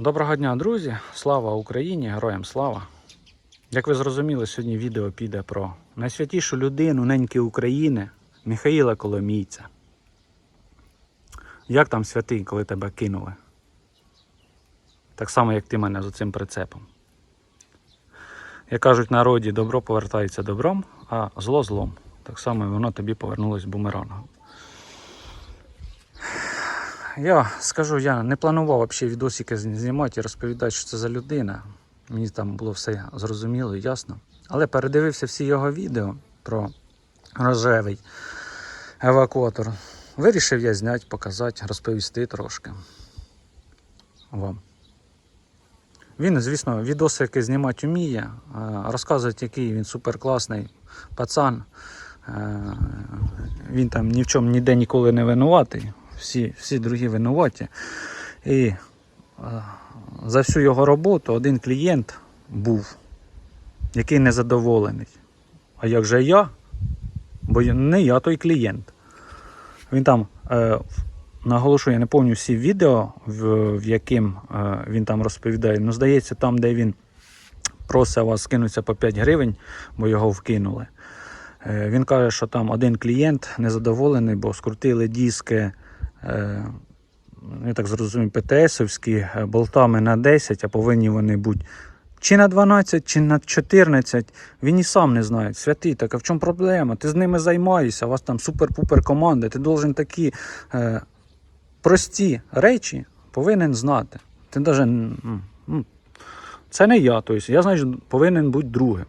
Доброго дня, друзі! Слава Україні! Героям слава! Як ви зрозуміли, сьогодні відео піде про найсвятішу людину неньки України Михаїла Коломійця. Як там святий, коли тебе кинули? Так само, як ти мене з цим прицепом. Як кажуть народі, добро повертається добром, а зло злом. Так само і воно тобі повернулось бумерангом. Я скажу, я не планував взагалі відосики знімати і розповідати, що це за людина. Мені там було все зрозуміло і ясно. Але передивився всі його відео про рожевий евакуатор. Вирішив я зняти, показати, розповісти трошки вам. Він, звісно, відосики знімати вміє, розказує, який він суперкласний пацан. Е, Він там ні в чому ніде ніколи не винуватий. Всі, всі другі винуваті. І е, за всю його роботу один клієнт був, який незадоволений. А як же я? Бо не я той клієнт. Він там е, наголошую, я не пам'ятаю всі відео, в, в яким е, він там розповідає. Ну, здається, там, де він просить вас скинутися по 5 гривень, бо його вкинули. Е, Він каже, що там один клієнт незадоволений, бо скрутили диски, я так зрозумів, ПТСовські е, болтами на 10, а повинні вони бути чи на 12, чи на 14. Він і сам не знає. Святий, так а в чому проблема? Ти з ними займаєшся, у вас там супер-пупер команда, ти должен такі е, прості речі повинен знати. Ти м, м, це не я, тобто я, значить, повинен бути другим.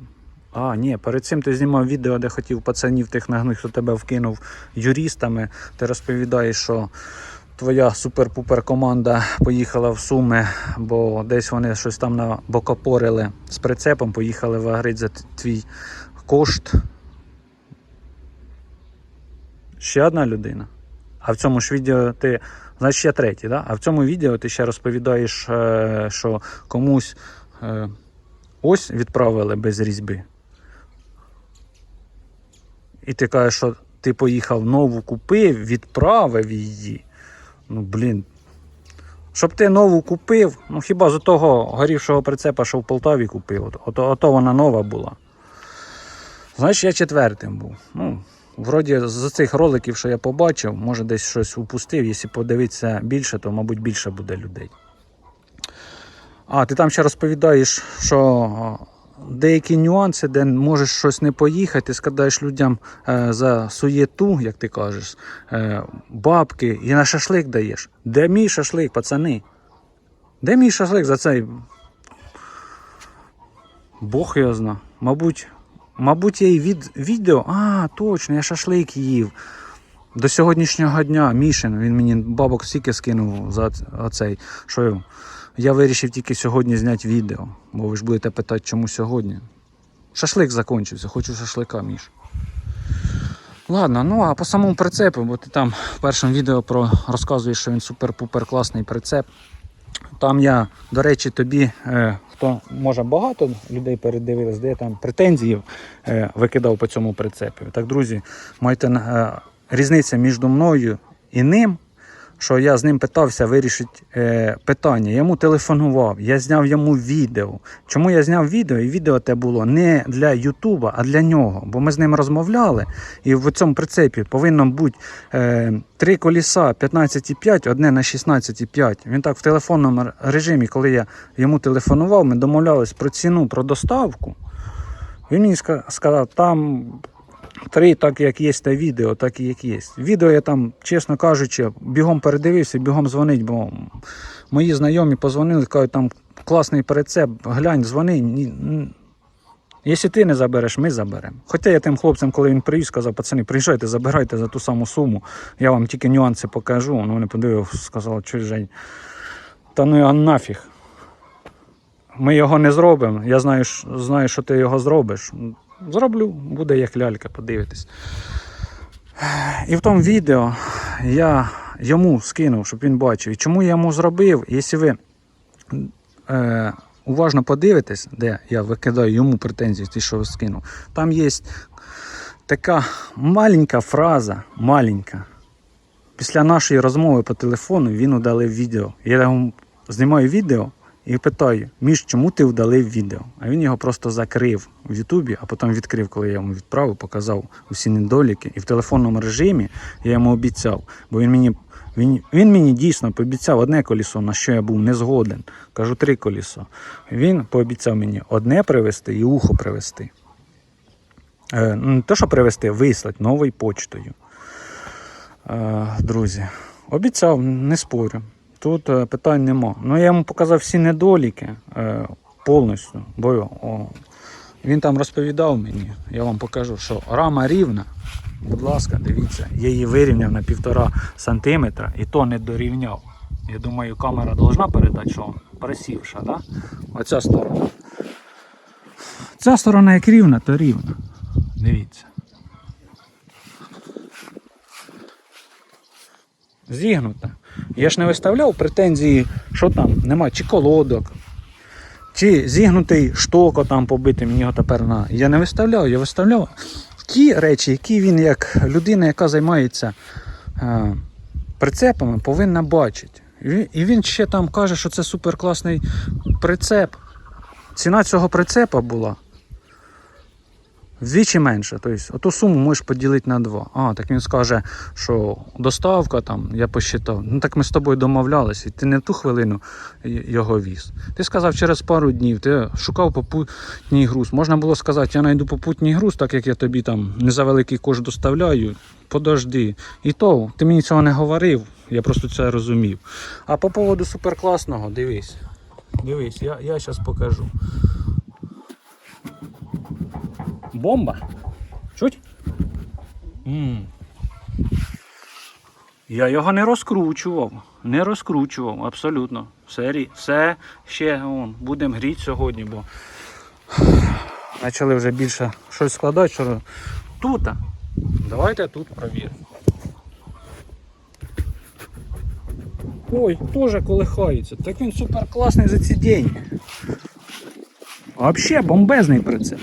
А, ні, перед цим ти знімав відео, де хотів пацанів тих нагних, хто тебе вкинув юристами. Ти розповідаєш, що твоя супер-пупер команда поїхала в Суми, бо десь вони щось там набокопорили з прицепом, поїхали в Агрид за твій кошт. Ще одна людина. А в цьому ж відео ти. Значить, ще третій, да? а в цьому відео ти ще розповідаєш, е, що комусь е, ось відправили без різьби. І ти кажеш, що ти поїхав нову купив, відправив її. Ну, блін. Щоб ти нову купив, ну хіба з того горівшого прицепа, що в Полтаві купив, ото, ото вона нова була. Знаєш, я четвертим був. Ну, вроді з цих роликів, що я побачив, може десь щось упустив. Якщо подивитися більше, то, мабуть, більше буде людей. А, ти там ще розповідаєш, що деякі нюанси, де можеш щось не поїхати, ти складаєш людям е, за суєту, як ти кажеш, е, бабки і на шашлик даєш. Де мій шашлик, пацани? Де мій шашлик за цей? Бог його зна. Мабуть, мабуть, я і від відео. А, точно, я шашлик їв. До сьогоднішнього дня Мішин, він мені бабок стільки скинув за оцей, що я- я вирішив тільки сьогодні зняти відео. Бо ви ж будете питати, чому сьогодні. Шашлик закінчився, хочу шашлика, Міш. Ладно, ну а по самому прицепу, бо ти там в першому відео про розказуєш, що він супер-пупер класний прицеп. Там я, до речі, тобі, е, хто може багато людей передивились, де я там претензії е, викидав по цьому прицепі. Так, друзі, маєте е, різниця між мною і ним, що я з ним питався вирішити е, питання. Йому телефонував, я зняв йому відео. Чому я зняв відео? І відео те було не для Ютуба, а для нього. Бо ми з ним розмовляли, і в цьому прицепі повинно бути е, три коліса 15,5, одне на 16,5. Він так в телефонному режимі, коли я йому телефонував, ми домовлялись про ціну, про доставку. Він мені ска- сказав, там три, так як є те відео, так і як є. Відео я там, чесно кажучи, бігом передивився, бігом дзвонить, бо мої знайомі позвонили, кажуть, там класний прицеп, глянь, дзвони. Якщо ти не забереш, ми заберемо. Хоча я тим хлопцям, коли він привіз, сказав, пацани, приїжджайте, забирайте за ту саму суму. Я вам тільки нюанси покажу. Ну, вони подивилися, сказали, що Жень, та ну його нафіг. Ми його не зробимо. Я знаю, знаю, що ти його зробиш. Зроблю, буде як лялька, подивитись. І в тому відео я йому скинув, щоб він бачив. І чому я йому зробив, якщо ви е, уважно подивитесь, де я викидаю йому претензії, ті, що скинув, там є така маленька фраза, маленька. Після нашої розмови по телефону він удалив відео. Я йому знімаю відео, і питаю: Міш, чому ти вдалив відео? А він його просто закрив в Ютубі, а потім відкрив, коли я йому відправив, показав усі недоліки. І в телефонному режимі я йому обіцяв, бо він мені. Він, він мені дійсно пообіцяв одне колесо, на що я був не згоден. Кажу, три колесо. Він пообіцяв мені одне привезти і ухо привезти. Е, ну, не те, що привезти, вислати новою почтою. Е, друзі, обіцяв, не спорю. Тут е, питань нема. Ну, я йому показав всі недоліки е, повністю. Бо о, він там розповідав мені, я вам покажу, що рама рівна. Будь ласка, дивіться, я її вирівняв на півтора сантиметра і то не дорівняв. Я думаю, камера должна передати, що просівша, да? Оця сторона. Ця сторона як рівна, то рівна. Дивіться. Зігнута. Я ж не виставляв претензії, що там нема чи колодок, чи зігнутий штоко там побитий, мені тепер на. Я не виставляв, я виставляв ті речі, які він, як людина, яка займається е, прицепами, повинна бачити. І він ще там каже, що це суперкласний прицеп. Ціна цього прицепа була вдвічі менше. Тобто, оту суму можеш поділити на два. А, так він скаже, що доставка там, я посчитав. Ну так ми з тобою домовлялися, і ти не в ту хвилину його віз. Ти сказав через пару днів, ти шукав попутній груз. Можна було сказати, я знайду попутній груз, так як я тобі там не за великий кошт доставляю. Подожди. І то, ти мені цього не говорив, я просто це розумів. А по поводу суперкласного, дивись. Дивись, я, я зараз покажу. Бомба. Чуть? м Я його не розкручував. Не розкручував, абсолютно. Все, все ще вон, будемо гріти сьогодні, бо почали вже більше щось складати. Що... Тут. Давайте тут провіримо. Ой, теж колихається. Так він супер класний за ці деньги. Взагалі бомбезний прицеп.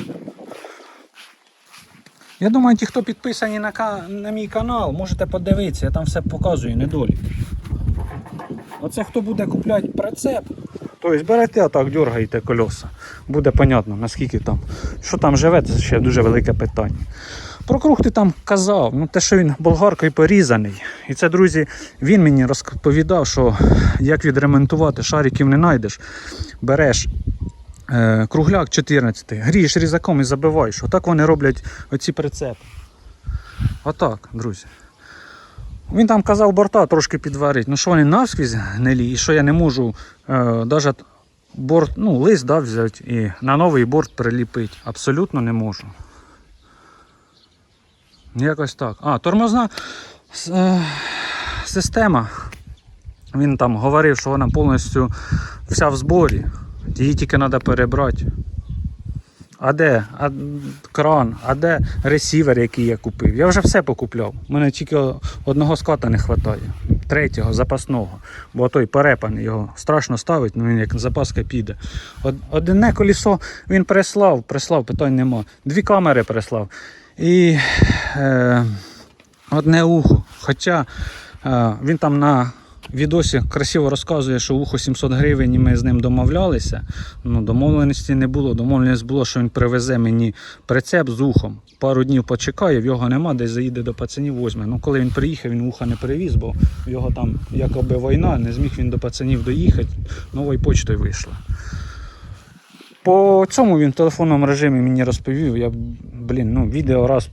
Я думаю, ті, хто підписані на, на мій канал, можете подивитися, я там все показую, недолік. Оце хто буде купляти прицеп, тобто берете отак, дергаєте колеса. Буде понятно, наскільки там. Що там живе, це ще дуже велике питання. Про круг ти там казав, ну те, що він болгаркою порізаний. І це, друзі, він мені розповідав, що як відремонтувати, шариків не знайдеш. Береш кругляк 14, грієш різаком і забиваєш. Отак вони роблять оці прицепи. Отак, друзі. Він там казав борта трошки підварити. Ну що вони навскрізь гнилі, і що я не можу е, борт, ну, лист да, взяти і на новий борт приліпити. Абсолютно не можу. Якось так. А, тормозна е, система. Він там говорив, що вона повністю вся в зборі. Її тільки треба перебрати. А де а, кран, а де ресівер, який я купив? Я вже все покупляв. У мене тільки одного ската не вистачає. Третього, запасного. Бо той перепаний його страшно ставить, ну він як запаска піде. Од- Одне колесо він прислав, прислав, питань нема. Дві камери прислав. І е, одне ухо. Хоча е, він там на відосі красиво розказує, що ухо 700 гривень, і ми з ним домовлялися. Ну, домовленості не було. Домовленість було, що він привезе мені прицеп з ухом. Пару днів почекає, в його нема, десь заїде до пацанів, возьме. Ну, коли він приїхав, він уха не привіз, бо в його там якоби війна, не зміг він до пацанів доїхати, новою почтою вийшла. По цьому він в телефонному режимі мені розповів. Я, блін, ну, відео раз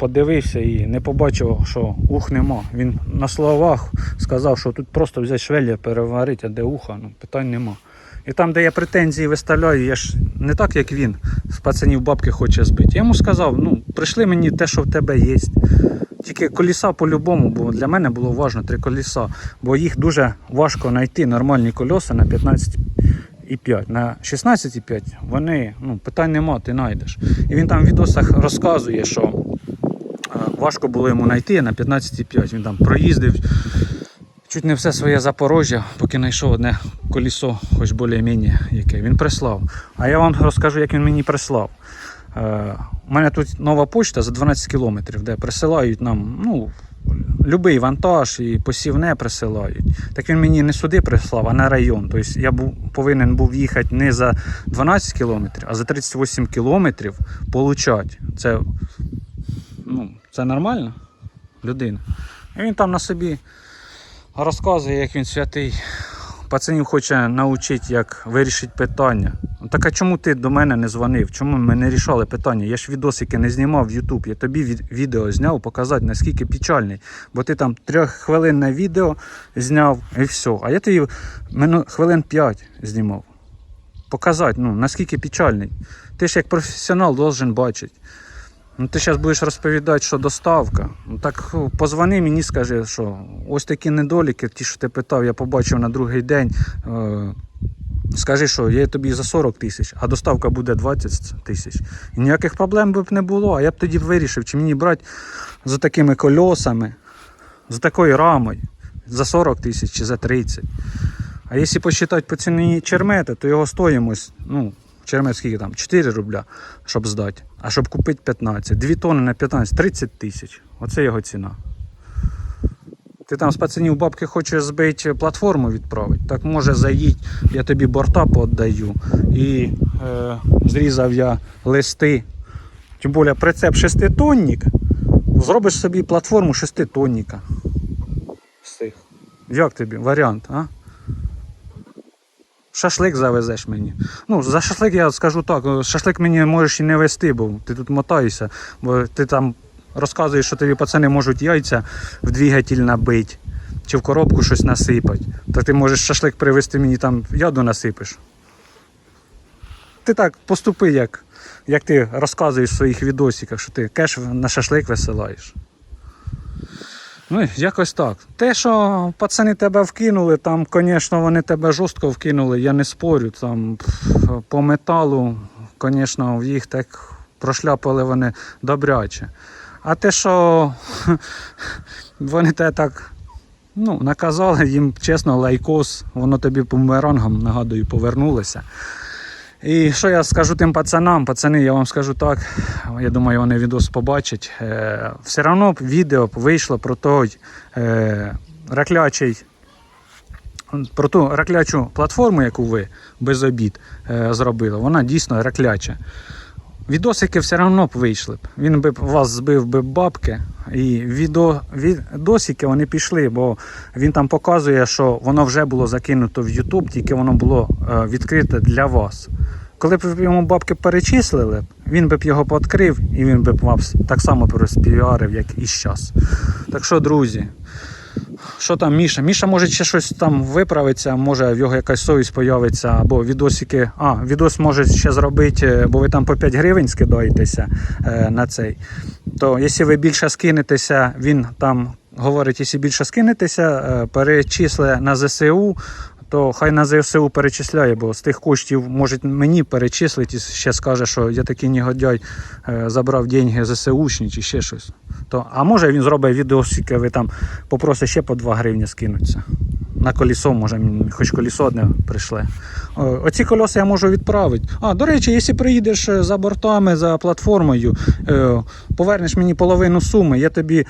подивився і не побачив, що ух нема. Він на словах сказав, що тут просто взяти швелля, переварити, а де уха, ну, питань нема. І там, де я претензії виставляю, я ж не так, як він з пацанів бабки хоче збити. Я йому сказав, ну, прийшли мені те, що в тебе є. Тільки коліса по-любому, бо для мене було важливо три коліса, бо їх дуже важко знайти нормальні колеса на 15,5. На 16,5 вони, ну, питань нема, ти знайдеш. І він там в відосах розказує, що важко було йому знайти на 15,5. Він там проїздив чуть не все своє Запорожжя, поки знайшов одне колесо, хоч більш-менш яке. Він прислав. А я вам розкажу, як він мені прислав. Е, у мене тут нова почта за 12 кілометрів, де присилають нам ну, любий вантаж і посівне присилають. Так він мені не сюди прислав, а на район. Тобто я був, повинен був їхати не за 12 кілометрів, а за 38 кілометрів получати. Це, ну, це нормально? Людина. І він там на собі розказує, як він святий. Пацанів хоче навчити, як вирішити питання. Ну, Так а чому ти до мене не дзвонив? Чому ми не рішали питання? Я ж відосики не знімав в YouTube. Я тобі відео зняв, показати, наскільки печальний. Бо ти там трьоххвилинне відео зняв і все. А я тобі хвилин 5 знімав. Показати, ну, наскільки печальний. Ти ж як професіонал должен бачити. Ну, ти зараз будеш розповідати, що доставка. Ну так позвони мені, скажи, що ось такі недоліки, ті, що ти питав, я побачив на другий день. Е, скажи, що я тобі за 40 тисяч, а доставка буде 20 тисяч. І ніяких проблем би б не було. А я б тоді вирішив, чи мені брати за такими кольосами, за такою рамою, за 40 тисяч чи за 30. А якщо посчитати по ціні чермета, то його стоїмость, ну, чермет скільки там? 4 рубля, щоб здати. А щоб купити 15. 2 тонни на 15, 30 тисяч. Оце його ціна. Ти там з пацанів бабки хочеш збити платформу відправити, так може заїдь, я тобі борта поддаю. І е, зрізав я листи. Тим більше прицеп шеститонник, зробиш собі платформу шеститонника. З цих. Як тобі варіант, а? Шашлик завезеш мені. Ну, за шашлик я скажу так, е, шашлик мені можеш і не вести, бо ти тут мотаєшся, бо ти там розказуєш, що тобі пацани можуть яйця в двигатель набити, чи в коробку щось насипати. Так ти можеш шашлик привезти мені там яду насипиш. Ти так поступи, як, як ти розказуєш в своїх відосиках, що ти кеш на шашлик висилаєш. Ну, якось так. Те, що пацани тебе вкинули, там, звісно, вони тебе жорстко вкинули, я не спорю. Там по металу, звісно, в їх так прошляпали вони добряче. А те, що вони тебе так ну, наказали, їм чесно, лайкос, воно тобі бумерангом, нагадую, повернулося. І що я скажу тим пацанам? Пацани, я вам скажу так. Я думаю, вони відос побачать. Е, все одно відео вийшло про той е, раклячий. Про ту раклячу платформу, яку ви без обід е, зробили, вона дійсно ракляча. Відосики все одно б вийшли б. Він би вас збив би бабки, і відео, відосики вони пішли, бо він там показує, що воно вже було закинуто в YouTube, тільки воно було е, відкрите для вас. Коли б йому бабки перечислили, він би б його пооткрив і він би б вас так само розпіарив, як і зараз. Так що, друзі, що там Міша? Міша може ще щось там виправиться, може в його якась совість появиться, або відосики. А, відос може ще зробити, е, бо ви там по 5 гривень скидаєтеся е, на цей. То якщо ви більше скинетеся, він там говорить, якщо більше скинетеся, е, перечисли на ЗСУ. То хай на ЗСУ перечисляє, бо з тих коштів може мені перечислити і ще скаже, що я такий негодяй е, забрав деньги ЗСУшні чи ще щось. То, а може він зробить відосики, ви там попросить ще по 2 гривні скинуться. На колісо, може, хоч колісо одне прийшле. Оці колеса я можу відправити. А, до речі, якщо приїдеш е, за бортами, за платформою, е, повернеш мені половину суми, я тобі.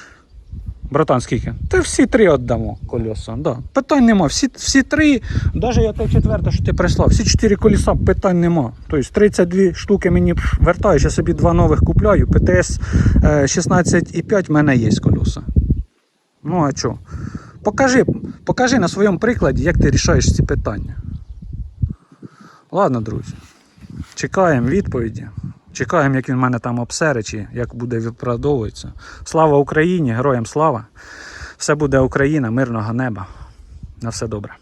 Братан, скільки? Та всі три віддамо колеса. Да. Питань нема. Всі, всі три, навіть я те четверте, що ти прислав, всі чотири колеса питань нема. Тобто 32 штуки мені вертаєш, я собі два нових купляю. ПТС е, 16,5 в мене є колеса. Ну а що? Покажи, покажи на своєму прикладі, як ти рішаєш ці питання. Ладно, друзі. Чекаємо відповіді. Чекаємо, як він мене там обсере, чи як буде відправдовуватися. Слава Україні, героям слава! Все буде Україна, мирного неба. На все добре.